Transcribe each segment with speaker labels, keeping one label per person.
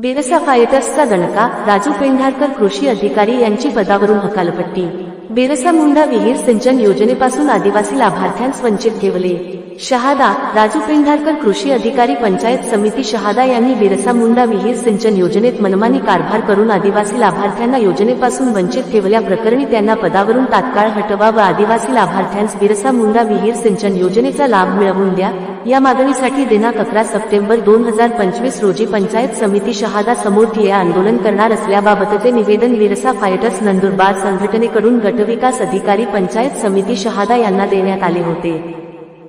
Speaker 1: बिरसा फायटर्सचा गणका राजू पेंढारकर कृषी अधिकारी यांची पदावरून हकालपट्टी. बिरसा मुंडा विहीर सिंचन योजनेपासून आदिवासी लाभार्थ्यांस वंचित ठेवले. शहादा राजू पेंढारकर कृषी अधिकारी पंचायत समिती शहादा यांनी बिरसा मुंडा विहीर सिंचन योजनेत मनमानी कारभार करून आदिवासी लाभार्थ्यांना योजनेपासून वंचित ठेवल्या प्रकरणी त्यांना पदावरून तात्काळ हटवा व आदिवासी लाभार्थ्यांस बिरसा मुंडा विहीर सिंचन योजनेचा लाभ मिळवून द्या. या मागणीसाठी दिनांक अकरा सप्टेंबर दोन हजार पंचवीस रोजी पंचायत समिती शहादा समोर ठिया आंदोलन करणार असल्याबाबतचे निवेदन विरसा फायटर्स नंदुरबार संघटनेकडून गटविकास अधिकारी पंचायत समिती शहादा यांना देण्यात आले होते.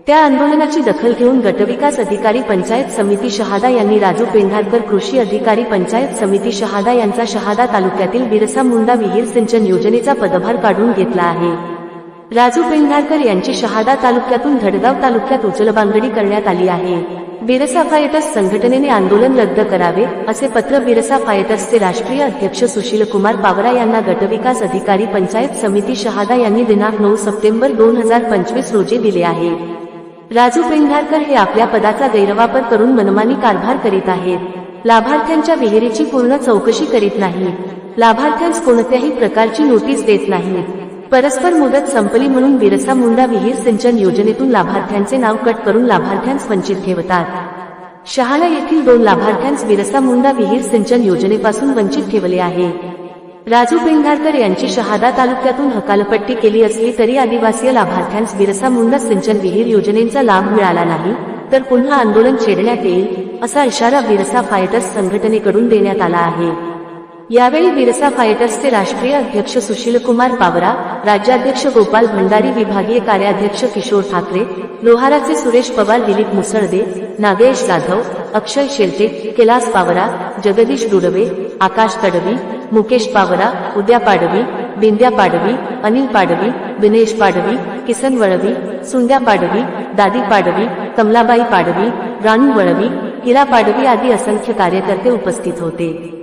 Speaker 1: त्या आंदोलनाची दखल घेऊन गटविकास अधिकारी पंचायत समिती शहादा यांनी राजू पेंढारकर कृषी अधिकारी पंचायत समिती शहादा यांचा शहादा तालुक्यातील बिरसा मुंडा विहीर सिंचन योजनेचा पदभार काढून घेतला आहे. राजू पेंढारकर यांची शहादा तालुक्यातून धडगाव तालुक्यात उचलबांगडी करण्यात आली आहे. बिरसा फायटर्स संघटनेने आंदोलन रद्द करावे असे पत्र बिरसा फायटर्सचे राष्ट्रीय अध्यक्ष सुशील कुमार पावरा यांना गटविकास अधिकारी पंचायत समिती शहादा यांनी दिनांक नऊ सप्टेंबर दोन हजार पंचवीस रोजी दिले आहे. राजू पेंढारकर हे आपल्या पदाचा गैरवापर करून मनमानी कारभार करीत आहेत. लाभार्थ्यांच्या विहिरीची पूर्ण चौकशी करीत नाही. लाभार्थ्यांस कोणत्याही प्रकारची नोटीस देत नाही. परस्पर मुदत संपली म्हणून बिरसा मुंडा विहीर सिंचन योजनेतून लाभार्थ्यांचे नाव कट करून लाभार्थ्यांस वंचित ठेवतात. शहाला येथील दोन लाभार्थ्यांस बिरसा मुंडा विहीर सिंचन योजनेपासून वंचित ठेवले आहे. राजू पेंढारकर यांची शहादा तालुक्यातून हकालपट्टी केली असली तरी आदिवासी लाभार्थ्यांस बिरसा मुंडा सिंचन विहीर योजनेचा लाभ मिळाला नाही तर पुन्हा आंदोलन छेडण्यात येईल असा इशारा बिरसा फायटर्स संघटनेकडून देण्यात आला आहे. यावेळी बिरसा फायटर्सचे राष्ट्रीय अध्यक्ष सुशील कुमार पावरा राज्याध्यक्ष गोपाल भंडारी विभागीय कार्याध्यक्ष किशोर ठाकरे लोहाराचे सुरेश पवार दिलीप मुसळदे नागेश जाधव अक्षय शेलटे कैलास पावरा जगदीश दुडवे आकाश तडवी मुकेश पावरा उद्या पाडवी बिंद्या पाडवी अनिल पाडवी दिनेश पाडवी किसन वळवी सुंद्या पाडवी दादी पाडवी कमलाबाई पाडवी रानू वळवी हिरा पाडवी आदी असंख्य कार्यकर्ते उपस्थित होते